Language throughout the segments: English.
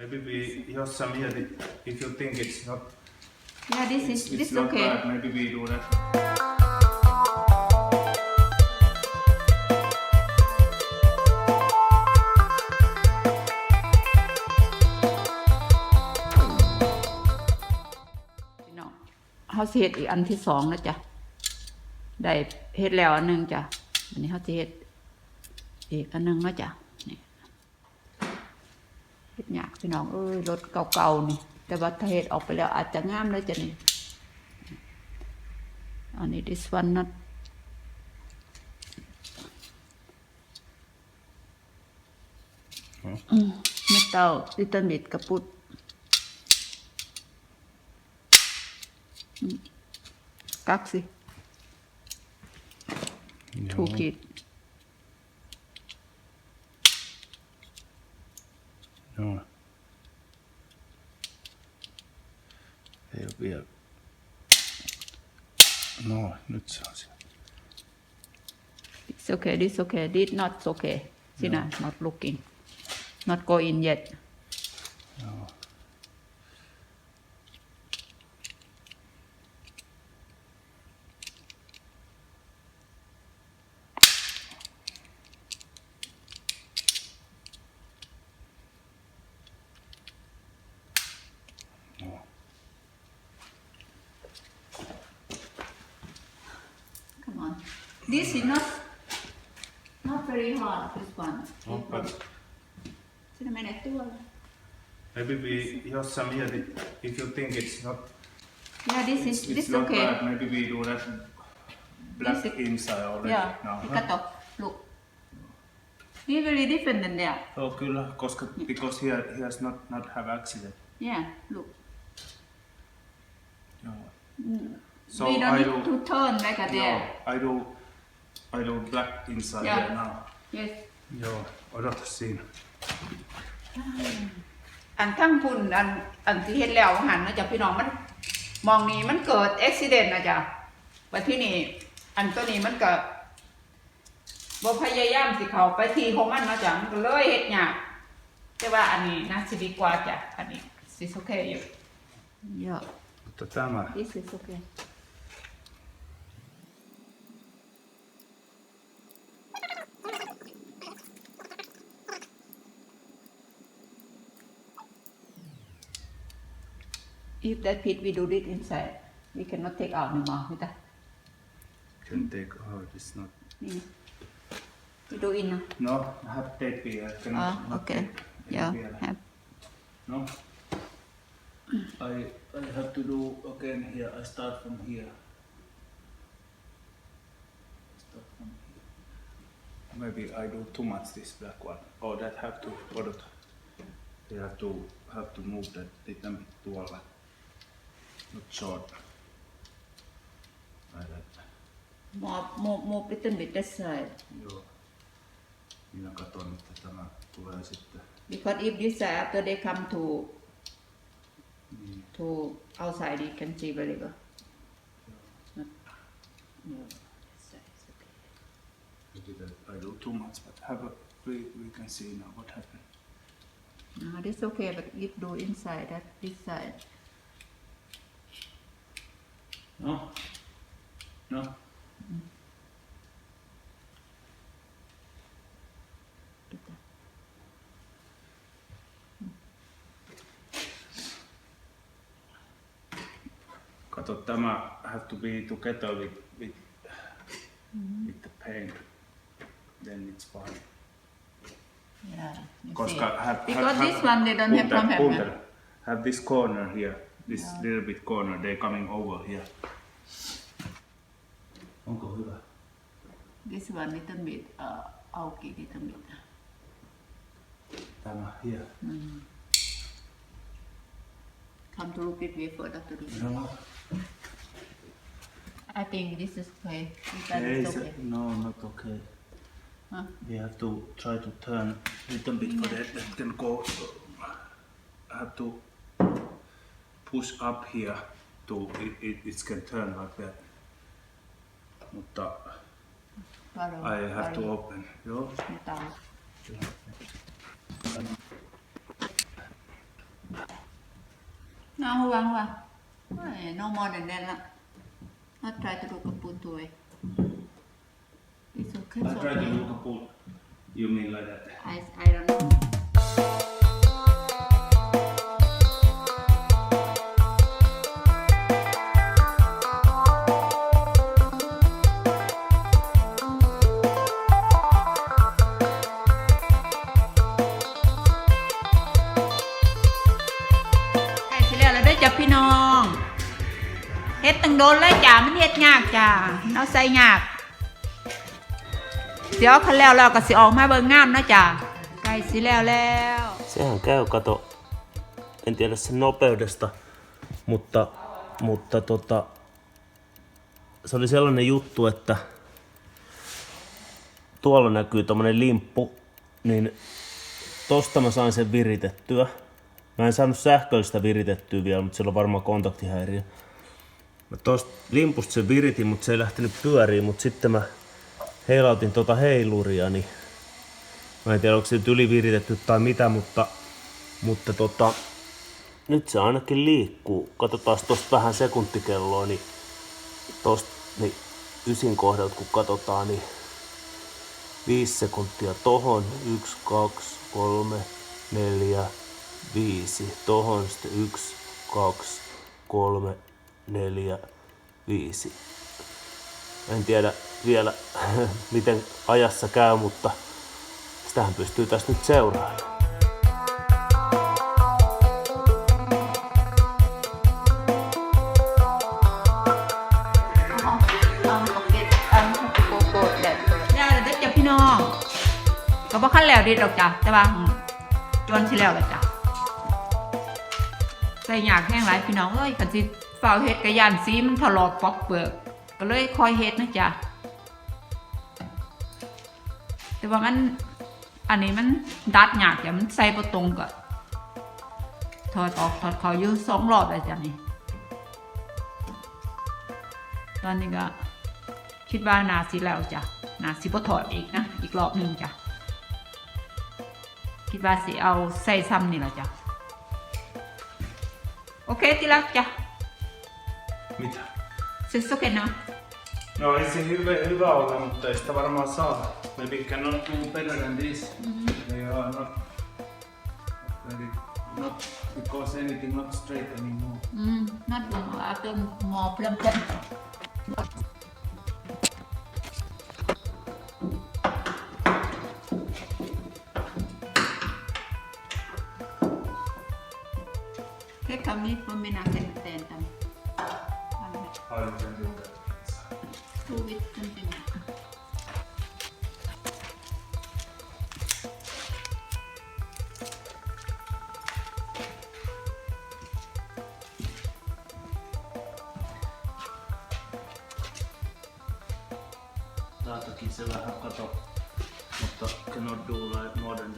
Maybe we use some here that if you think it's not Yeah, this is it's this not okay. bad, maybe we do that. พี่น้องเฮาสิเฮ็ดอีกอันที่สองนะจ๊ะ ได้เฮ็ดแล้วอันหนึงจ้ะอันนี้เฮาสิเฮ็ดอีกอันหนึงนะจ๊ะนี่เฮ็ดยากพี่น้องเอ้ยรถเก่าๆนี่ แต่ว่าถ้าเฮ็ดออกไปแล้วอาจจะงามเลยจ้ะนี่อันนี้ this one not อืมเมทัลลิตเติ้ลบิดกระปุดกักสิถู going. It'll be a... No, it's... It's okay, it's okay, it's not okay. Sina, no. not looking. Not going in yet. This is not not very hard, this one. But Sina menet tuolla. maybe we use some here that if you think it's not Yeah, this is, it's this not okay. bad, maybe we do that black This is- inside already Yeah, now. kato, look. Be very different than there. Oh, kyllä, uh, koska because he, he has not, not have accident. Yeah, look. Joo. Mm. So we don't I need do, to turn like a there. no, I do, I do black inside Yeah. here now. Yes. Joo, odota siinä. อันทั้งคุณอันอันที่เห็นแล้วหันนะจ๊ะพี่น้องมัน มองนี้มันเกิดอุบิเหตุนะจ๊ะไปที่นี่อันตัวนี้มันก็บ่พยายามสิเขาไปทีของมันนะจ๊ะมันก็เลยเฮ็ดยากแต่ว่าอันนี้น่าสิดีกว่าจ้ะอันนี้สิโอเคอยู่เยอะ Mutta tämä, this is okay If that pit, we do it inside. We cannot take out anymore, Mita. Can take out, it's not. Mm. We do in now. No, have take beer. Cannot, oh, okay. Yeah, have. No. I, I have to do again here. I start from here. Start from here. Maybe I do too much this black one. Oh, that have to. they have to have to move that do all that. Not short. Like that. more more more little bit that side Joo. Minä katson, että tämä tulee sitten. because if this side after they come to Niin. to outside you can see very well Not, no, that side okay. Maybe that I do too much, but have a, we, we can see now what happened. No, this okay, but if do inside that this side. No. No. Kato, tämä have to be together with, with, with the paint. Then it's fine. Yeah. Koska see. have, because have, this one they don't have problem. Have this corner here, this little bit corner, They're coming over here. Onko hyvä? This one little bit uh, auki little bit. Tämä here. Mm-hmm. Come to look it way further to do. No. I think this is okay. This side is is okay. it- no, not okay. Huh? We have to try to turn little bit for mm. that, that can go. Uh, have to push up here to it, it, it can turn like that. Mutta I have to open. Joo. No, No more than that. Not try to look kaput to it. It's okay. I it's try to look up. You mean like that? I, I don't know. ตั้งโดนเลยจ้ามันเฮ็ดยากจ้าเอาใส่ยาก เดี๋ยวคันแล้วเราก็สิออกมาเบิ่งงามนะจ้าใกล้สิแล้วแล้ว Sehän käy, kato, en tiedä sen nopeudesta, mutta, mutta tota, se oli sellainen juttu, että tuolla näkyy tommonen limppu, niin tosta mä sain sen viritettyä. Mä en saanut sähköistä viritettyä vielä, mutta sillä on varmaan kontaktihäiriö. Mä tosta limpusta sen viritin, mutta se ei lähtenyt pyöriin, mutta sitten mä heilautin tota heiluria, niin Mä en tiedä, onko se nyt yliviritetty tai mitä, mutta, mutta tota, nyt se ainakin liikkuu. Katsotaan tosta vähän sekuntikelloa, niin tosta niin ysin kohdalta kun katsotaan, niin viisi sekuntia tohon, yksi, kaksi, kolme, neljä, viisi, tohon sitten yksi, kaksi, kolme, neljä, viisi. En tiedä vielä miten ajassa käy, mutta sitähän pystyy tästä nyt seuraamaan. Dạ, ได้แล้วเด้อจ้ะพี่น้องก็บ่คันแล้วดีดอกจ้ะแต่ว่าอืมจวนสิแล้วล่ะจ้ะใส่ยากแห้งหลายพี่น้องเอ้ยคันสิ เฝ้าเฮ็ดกระยานสีมันถลอกปอกเปลือกก็เลยคอยเฮ็ดนะจ้ะแต่ว่ามันอันนี้มันดัดยากจ้ะมันใส่บ่ตรงก็ถอดออกถอดเขาอยู่สองรอบแล้วจ้ะนี่ตอนนี้ก็คิดว่านาสิแล้วจ้ะนาสิบ่ถอดอีกนะอีกรอบหนึ่งจ้ะคิดว่าสิเอาใส่ซ้ำนี่แหละจ้ะโอเคที่รักจ้ะ Mitä? Se sokena. No ei se hirveän hyvä ole, mutta ei sitä varmaan saa. Me mikä on tuu better than this. Mm-hmm. Not, not because anything not straight anymore. Mm, not anymore. More plum plum. Take a minute for me, I can. Harbiden yoga. Sovettim bir dakika. se vähän kato, mutta knodduulla ja nuoren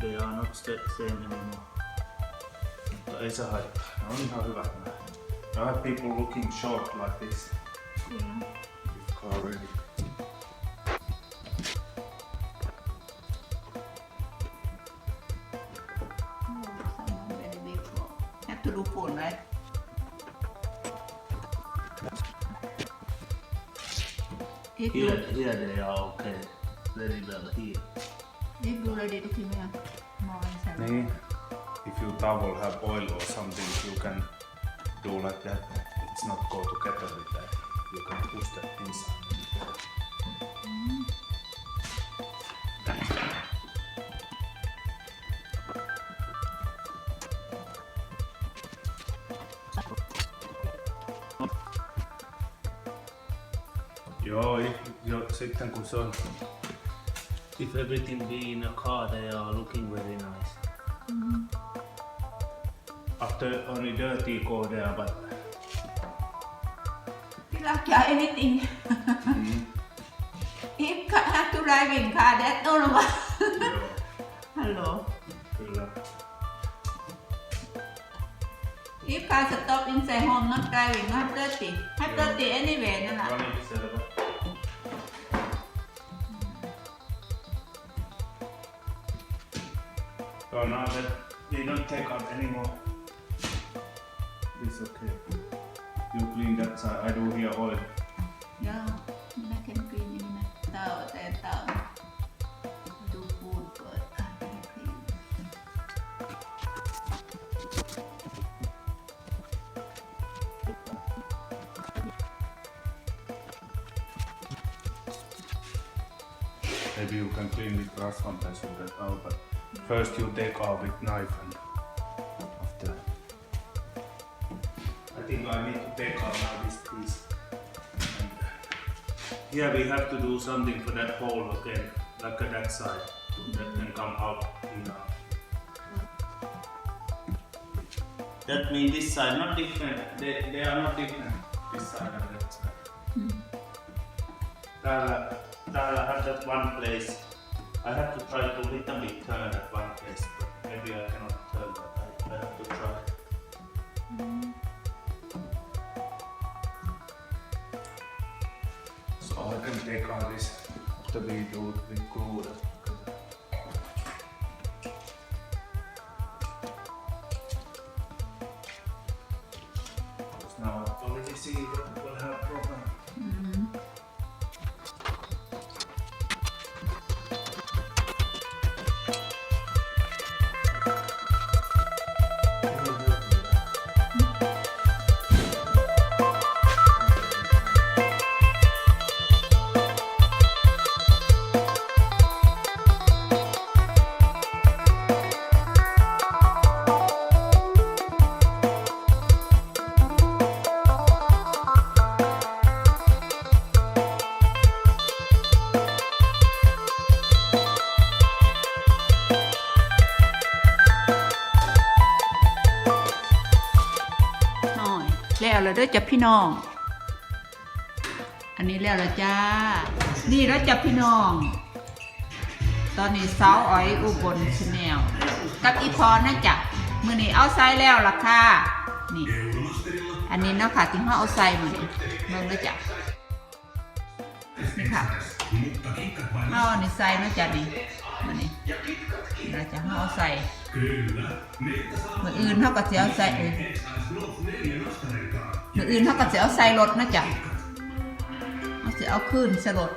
Dea on se, se minua. Mutta ei se haittaa, ne on ihan hyvät nähdä. I have people looking short like this. Very big for. Have to do phone, right? If you, Here, here they are okay. Very well here. if you ready to give me a more inside. If you towel have oil or something, you can do like that. It's not go together with that. You can push that inside. Joo, jo, sitten kun se on If everything be in a car, they are looking very nice. After only dirty go there, but You like yeah, anything. if ca- have to drive in car, that no no. joo, Hello. kyllä. If car stop inside home, not driving, not dirty. Have dirty anyway, no No lah. niin, selvä. So now that they don't take out anymore. It's okay. You clean that side. I do here oil. Ja, minä can clean in minä. Tää on, tää, tää. Do food, but I can clean. Maybe you can clean with brush sometimes with that out, but first you take out with knife and think I need to take out now this piece. And uh, here we have to do something for that hole again, like at that side, that can come out enough. That means this side not different. They, they are not different. This side and that side. Täällä, täällä have that one place. I have to try to little bit turn at one place, but maybe I cannot turn that. I, have to try. So Can take out this after we do the. Because now see have จ้ะพี่น้อง อันนี้แล้วละจ้า นี่แล้วจ้ะพี่น้อง ตอนนี้สาวอ้อยอุบลชาแนลกับอีพรนะจ๊ะมือนี้เอาใส่แล้วล่ะค่ะนี่ อันนี้เนาะค่ะที่ห้าเอาใส่มานี่เบิ่งเลยจ้ะนี่ค่ะเอาอันนี้ใส่เนะจ้ะนี่มานี่เราจะห้าเอาใส่มืออื่นเขาก็จะเอาใส่เออ มืออื่นเขาก็จะเอาใส่รถนะจ๊ะเขาจะเอาขึ้นใส่รถ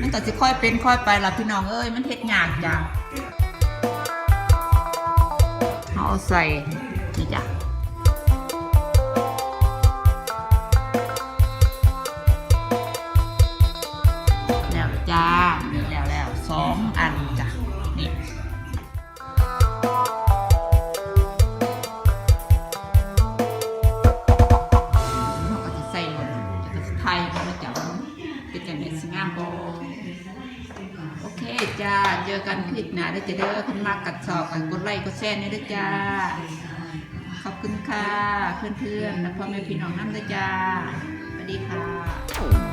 มันก็จะค่อยเป็นค่อยไปละพี่น้องเอ้ยมันเฮ็ดยากจ้ะเอาใส่นี่จ้ะ กันคลิปหนาได้จะเด้อขึ้นมากัดสอบกันกดไลค์กดแชร์นี่ด้วยจ้า ขอบคุณค่ะ เพื่อนๆและพ่อแม่พี่น้องนั่นด้วยจ้าสวัสดีค่ะ